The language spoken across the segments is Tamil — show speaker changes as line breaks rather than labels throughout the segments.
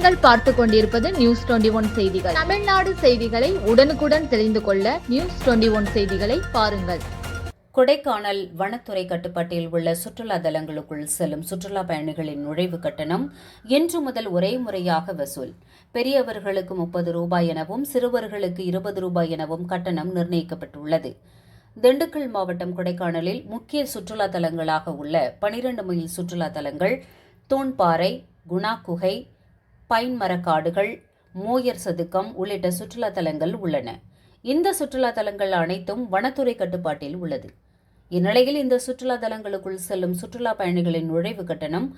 பார்த்து கொண்டிருப்பது நியூஸ் டுவெண்டி ஒன் செய்திகள். தமிழ்நாடு செய்திகளை உடனுக்குடன் தெரிந்து கொள்ள நியூஸ் டுவெண்டி ஒன் செய்திகளை பாருங்கள்.
கொடைக்கானல் வனத்துறை கட்டுப்பாட்டில் உள்ள சுற்றுலா தலங்களுக்குள் செல்லும் சுற்றுலா பயணிகளின் நுழைவு கட்டணம் இன்று முதல் ஒரே முறையாக வசூல். பெரியவர்களுக்கு முப்பது ரூபாய் எனவும் சிறுவர்களுக்கு இருபது ரூபாய் எனவும் கட்டணம் நிர்ணயிக்கப்பட்டுள்ளது. திண்டுக்கல் மாவட்டம் கொடைக்கானலில் முக்கிய சுற்றுலா தலங்களாக உள்ள பனிரண்டு மைல் சுற்றுலா தலங்கள் தூண்பாறை குணா குகை பைன் மரக்காடுகள் மோயர் சதுக்கம் உள்ளிட்ட சுற்றுலா தலங்கள் உள்ளன. இந்த சுற்றுலா தலங்கள் அனைத்தும் வனத்துறை கட்டுப்பாட்டில் உள்ளது. இந்நிலையில் இந்த சுற்றுலா தலங்களுக்குள் செல்லும் சுற்றுலா பயணிகளின் நுழைவு கட்டணம்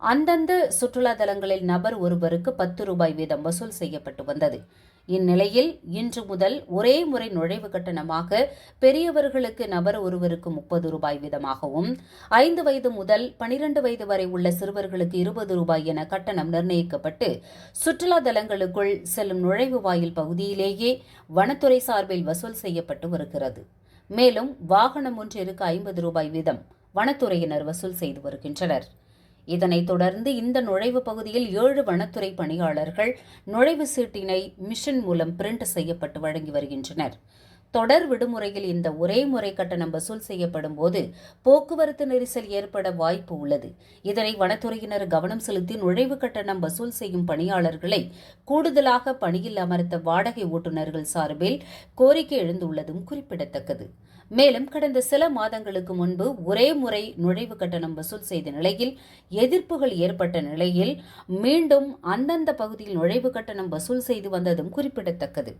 அந்தந்த சுற்றுலா தலங்களில் நபர் ஒருவருக்கு பத்து ரூபாய் வீதம் வசூல் செய்யப்பட்டு வந்தது. இந்நிலையில் இன்று முதல் ஒரே முறை நுழைவு கட்டணமாக பெரியவர்களுக்கு நபர் ஒருவருக்கு முப்பது ரூபாய் வீதமாகவும் ஐந்து வயது முதல் பனிரெண்டு வயது வரை உள்ள சிறுவர்களுக்கு இருபது ரூபாய் என கட்டணம் நிர்ணயிக்கப்பட்டு சுற்றுலா தலங்களுக்குள் செல்லும் நுழைவு வாயில் பகுதியிலேயே வனத்துறை சார்பில் வசூல் செய்யப்பட்டு வருகிறது. மேலும் வாகனம் ஒன்றிற்கு ஐம்பது ரூபாய் வீதம் வனத்துறையினர் வசூல் செய்து வருகின்றனர். இதனைத் தொடர்ந்து இந்த நுழைவு பகுதியில் ஏழு வனத்துறை பணியாளர்கள் நுழைவு சீட்டினை மிஷின் மூலம் பிரிண்ட் செய்யப்பட்டு வழங்கி வருகின்றனர். தொடர் விடுமுறையில் இந்த ஒரே முறை கட்டணம் வசூல் செய்யப்படும் போது போக்குவரத்து நெரிசல் ஏற்பட வாய்ப்பு உள்ளது. இதனை வனத்துறையினர் கவனம் செலுத்தி நுழைவு கட்டணம் வசூல் செய்யும் பணியாளர்களை கூடுதலாக பணியில் அமர்த்த வாடகை ஓட்டுநர்கள் சார்பில் கோரிக்கை எழுந்துள்ளதும் குறிப்பிடத்தக்கது. மேலும் கடந்த சில மாதங்களுக்கு முன்பு ஒரே முறை நுழைவு கட்டணம் வசூல் செய்த நிலையில் எதிர்ப்புகள் ஏற்பட்ட நிலையில் மீண்டும் அந்தந்த பகுதியில் நுழைவு கட்டணம் வசூல் செய்து வந்ததும் குறிப்பிடத்தக்கது.